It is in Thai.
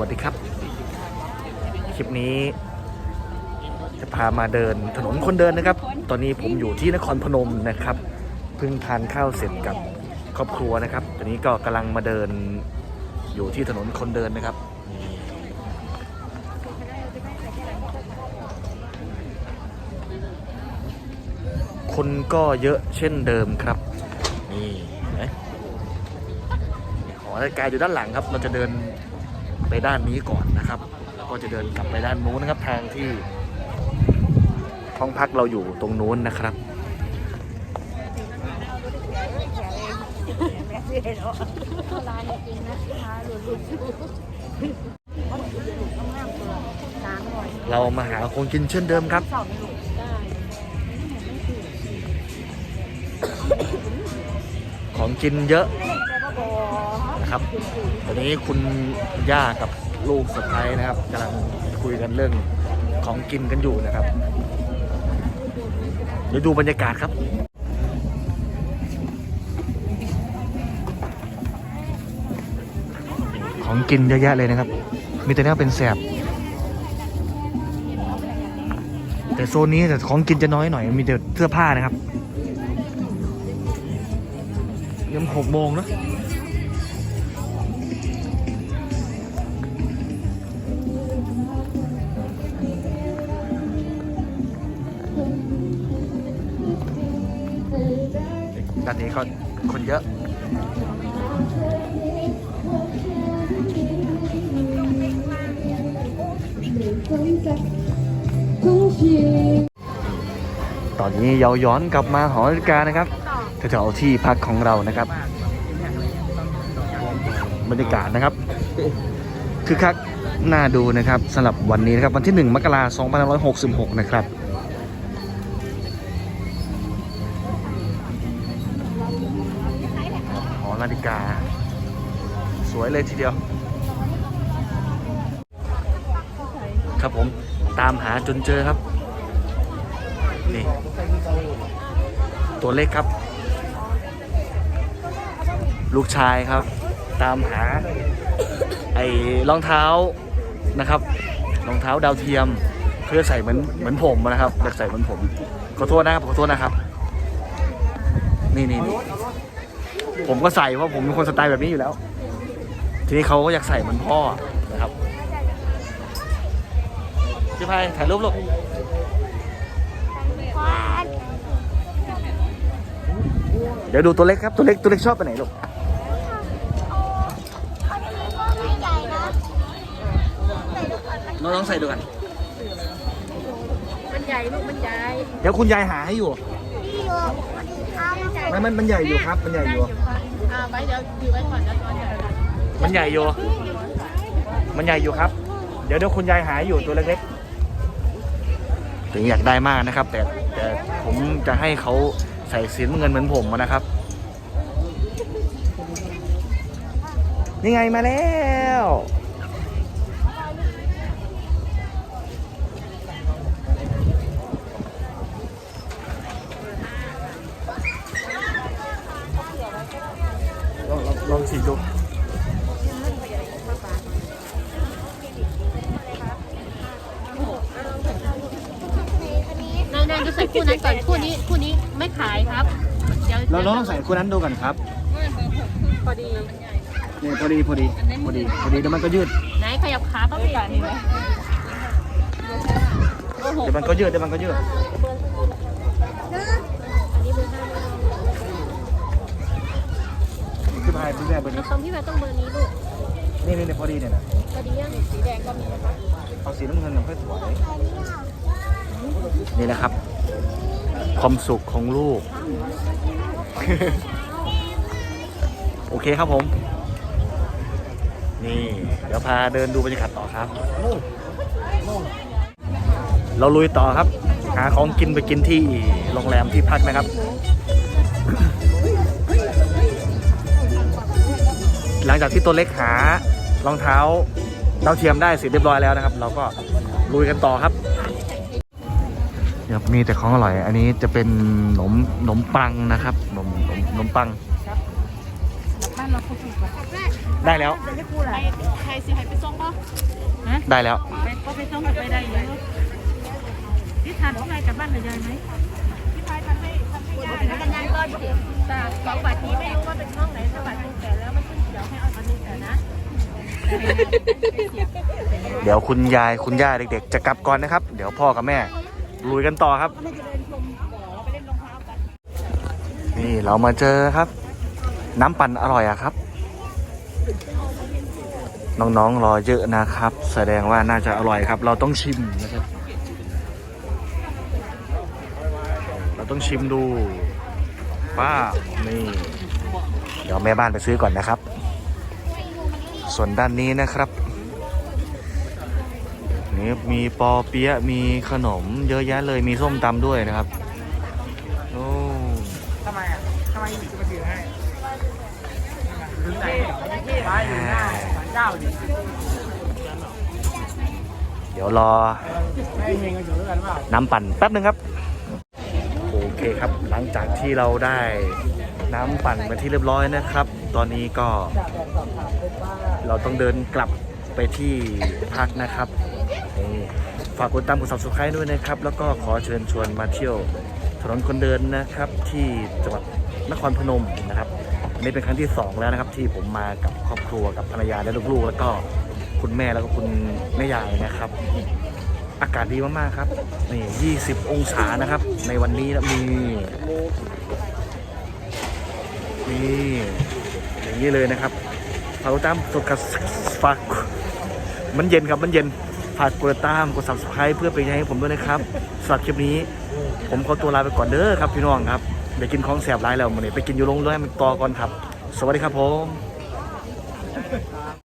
วัสดีครับ คลิปนี้ จะพามาเดินถนนคนเดินนะครับ ตอนนี้ผมอยู่ที่นครพนมนะครับ เพิ่งทานข้าวเสร็จกับครอบครัวนะครับ ตอนนี้ก็กำลังมาเดินอยู่ที่ถนนคนเดินนะครับคนก็เยอะเช่นเดิมครับ นี่ห็นไหมหอนาฬิกาอยู่ด้านหลังครับ เราจะเดิน ไปด้านนี้ก่อนนะครับแล้วก็จะเดินกลับไปด้านนู้นนะครับ ทางที่ห้องพักเราอยู่ตรงนู้นนะครับร้านจริงนะคะลุนเรามาหาของกินเช่นเดิมครับ ของกินเยอะ นะครับ ตอนนี้คุณย่ากับลูกสะพ้ายนะครับกำลังคุยกันเรื่องของกินกันอยู่นะครับ เดี๋ยวดูบรรยากาศครับของกินเยอะแยะเลยนะครับ มีแต่เนี้ยเป็นแสบ แต่โซนนี้แต่ของกินจะน้อยหน่อย มีแต่เสื้อผ้านะครับยังหกโมงเนะานนี้เขาคนเยอะ ตอนนี้เราย้อนกลับมาหอนาฬิกานะครับแถวๆที่พักของเรานะครับบรรยากาศนะครับ คือคักน่าดูนะครับสำหรับวันนี้นะครับ วันที่ 1 มกราคม2566 นะครับ นาฬิกา สวยเลยทีเดียว ครับผมตามหาจนเจอครับ นี่ ตัวเล็กครับ ลูกชายครับ ตามหา ไอ้รองเท้านะครับรองเท้าดาวเทียมเพื่อใส่เหมือนเหมือนผมนะครับอยากใส่เหมือนผมขอโทษนะครับขอโทษนะครับ นี่นี่นี่ ผมก็ใส่เพราะผมเป็นคนสไตล์แบบนี้อยู่แล้ว ทีนี้เขาก็อยากใส่เหมือนพ่อนะครับพี่พายถ่ายรูปลูกเดี๋ยวดูตัวเล็กครับตัวเล็กตัวเล็กชอบไปไหนลูกน้องลองใส่ดูกัน มันใหญ่ลูกมันใหญ่ เดี๋ยวคุณยายหาให้อยู่ มันมันมันใหญ่อยู่ครับ มันใหญ่อยู่ อ่าไว้เดี๋ยวถือไว้ก่อนแล้วตอนเดี๋ยวมันใหญ่อยู่ มันใหญ่อยู่ครับ เดี๋ยวเดี๋ยวคุณยายหาให้อยู่ตัวเล็กๆถึงอยากได้มากนะครับ แต่แต่ผมจะให้เขาใส่สีน้ำเงินเหมือนผมนะครับ นี่ไงมาแล้ว ลองลองลองฉีดดูนายนายจะใส่คู่นั้นก่อนคู่นี้คู่นี้ไม่ขายครับเดี๋ยวเราลองใส่คู่นั้นดูกันครับพอดีนี่พอดีพอดีพอดีพอดีเดี๋ยวมันก็ยืดไหนขยับขาเข้าไปก่อนนี่ไหมโอ้โหเดี๋ยวมันก็ยืดเดี๋ยวมันก็ยืด พี่พายพี่แม่เบอร์แล้นี้วคำที่มาต้องเบอร์นี้ลูกนี่นี่นี่พอดีเนี่ยนะพอดียังสีแดงก็มีนะคะเอาสีน้ำเงินหน่อยค่อยสวยนี่นะครับ ความสุขของลูก โอเคครับผม นี่ เดี๋ยวพาเดินดูบรรยากาศต่อครับ เราลุยต่อครับ หาของกินไปกินที่โรงแรมที่พักนะครับ หลังจากที่ตัวเล็กหารองเท้าดาวเทียมได้เสร็จเรียบร้อยแล้วนะครับ เราก็ลุยกันต่อครับเดี๋ยวมีแต่ของอร่อย อันนี้จะเป็นขนมขนมปังนะครับขนมขนมขนมปังไปบ้านเราคุยกันได้แล้วใครใครสิให้ไปส่งป่ะได้แล้ว ไปก็ไปส่งไปได้เลยพี่ทานของไงกลับบ้านกับยายไหม กันยังก่อนแต่สองบัตรนี้ไม่รู้ว่าเป็นช่องไหนถ้าบัตรนึงแต่แล้วมันขึ้นเขียวให้เอาบัตรนึงแต่นะเดี๋ยวคุณยายคุณย่าเด็กๆ จะกลับก่อนนะครับ เดี๋ยวพ่อกับแม่ลุยกันต่อครับ นี่เรามาเจอครับ น้ำปั่นอร่อยอะครับ น้องๆรอเยอะนะครับ แสดงว่าน่าจะอร่อยครับ เราต้องชิมนะครับ ต้องชิมดูป้านี่ เดี๋ยวแม่บ้านไปซื้อก่อนนะครับ ส่วนด้านนี้นะครับ นี่มีปอเปี๊ยะมีขนมเยอะแยะเลยมีส้มตำด้วยนะครับโอ้ทำไมอะทำไมถึงจะมาถือให้ถึงไหนที่ร้านอยู่หน้าศาลเจ้าดิเดี๋ยวรอให้เฮงกันอยู่ด้วยกันเปล่าน้ำปั่นแป๊บหนึ่งครับโอ เคครับหลังจากที่เราได้น้ำปั่นเป็นที่เรียบร้อยนะครับ ตอนนี้ก็เราต้องเดินกลับไปที่พักนะครับฝากกดตามกด subscribe ด้วยนะครับ แล้วก็ขอเชิญชวนมาเที่ยวถนนคนเดินนะครับที่จังหวัดนครพนมนะครับอันนี้เป็นครั้งที่สองแล้วนะครับ ที่ผมมากับครอบครัวกับภรรยาและลูกๆ แล้วก็คุณแม่แล้วก็คุณแม่ยายนะครับากาศดีมากๆครับ นี่ 20 องศานะครับ ในวันนี้นะมีนี่อย่างนี้เลยนะครับฝากกดตามกดกับฝากมันเย็นครับมันเย็นฝากกดตามกด subscribe เพื่อเป็นกำลังใจให้ผมด้วยนะครับสำหรับคลิปนี้ ผมขอตัวลาไปก่อนเด้อครับพี่น้องครับเดี๋ยวกินของแสบร้ายแล้วมันนี้ไปกินอยู่โรงแรมต่อก่อนครับ สวัสดีครับผม